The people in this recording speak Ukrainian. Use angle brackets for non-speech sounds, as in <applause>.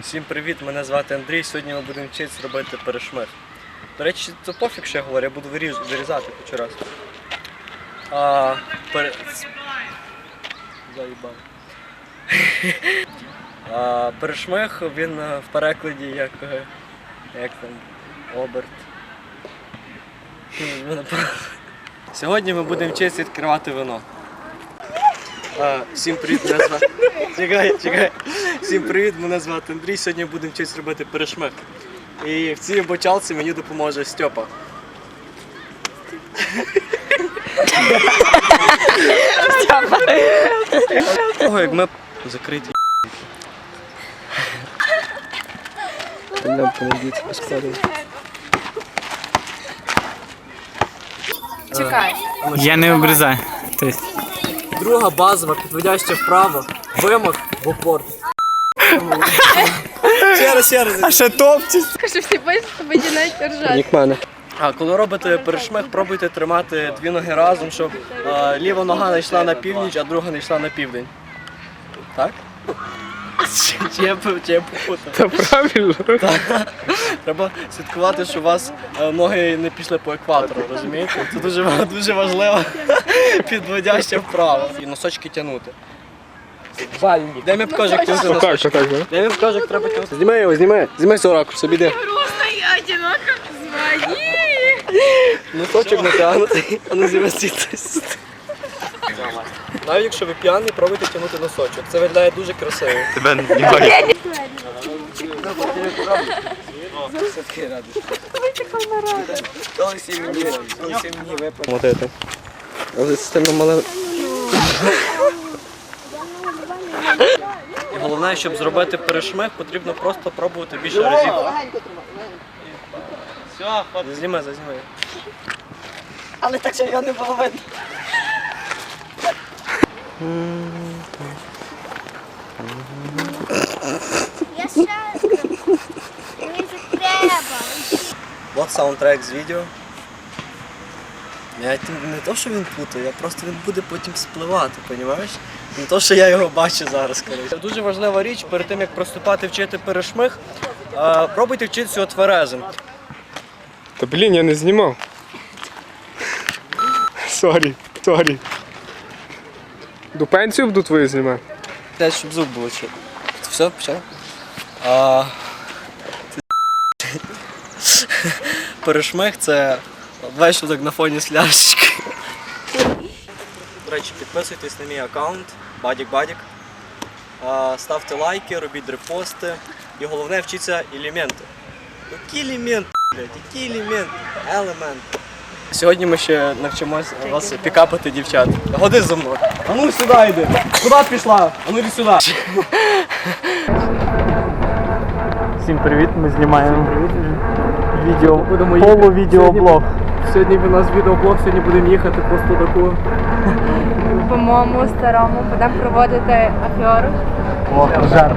Всім привіт, мене звати Андрій. Сьогодні ми будемо вчитися робити перешмих. До речі, це пофіг, що я говорю, я буду вирізати хоч раз. А, пере... Заїбав. <laughs> а, перешмих, він е, в перекладі як, е, як там, оберт. Ну. <laughs> Сьогодні ми будемо вчитися відкривати вино. А, всім привіт, мене звати. Чекай, чекай. Всім привіт, мене звати Андрій. Сьогодні будемо вчитися робити перешмих. І в цій бочалці мені допоможе Стьопа. Того, як ми закриті. Помогіть. Чекай. Я не обрізаю. Друга базова, підводяща вправо, вимок в опор. Ще раз, ще раз. а ще топчись. Скажи, всі що видінають ржать. Мене. А коли робите перешмих, пробуйте тримати дві ноги разом, щоб ліва нога не йшла на північ, а друга не йшла на південь. Так? Чи, я, пу- чи я попутав? Та правильно. Треба слідкувати, щоб у вас е, ноги не пішли по екватору, розумієте? Це дуже, дуже важливо. Підводяще вправо. І носочки тягнути. Дай мені покажу, як тягнути носочки. Дай мені покажу, як треба тягнути. Знімай його, знімай. Знімай цього ракурсу, біди. Грустно і одиноко. Звони. Носочок натягнутий, а не зв'язитись. Навіть якщо ви п'яний, пробуйте тягнути носочок. Це виглядає дуже красиво. Тебе немає. Вот это. Але системно мале. І головне, щоб зробити перешмих, потрібно просто пробувати більше разів. Все, зазніми, зазніми. Але так, що його не було видно. Я ще мені треба. От саундтрек з відео. Я не то, що він путає, я просто він буде потім спливати, розумієш? Не то, що я його бачу зараз. Коротше. Дуже важлива річ, перед тим як приступати вчити перешмих, е, пробуйте вчитися тверезим. Та блін, я не знімав. Сорі, сорі. До пенсію буду твою знімати. Те, щоб звук було чути. Все, почав? А... <laughs> Перешмих це вишивок на фоні сляшечки. До речі, підписуйтесь на мій аккаунт Бадік Бадік. Ставте лайки, робіть репости. І головне вчіться елементи. Які елементи, блядь, які елементи? Елемент. Сьогодні ми ще навчимося вас пікапити дівчат. Годи за мною. А ну сюди йди. Куди пішла? А ну йди сюди. Всім привіт, ми знімаємо відео, Будемо полувідеоблог. Сьогодні в нас відеоблог, сьогодні будемо їхати по Студаку. По моєму старому будемо проводити афіору. О, жарт.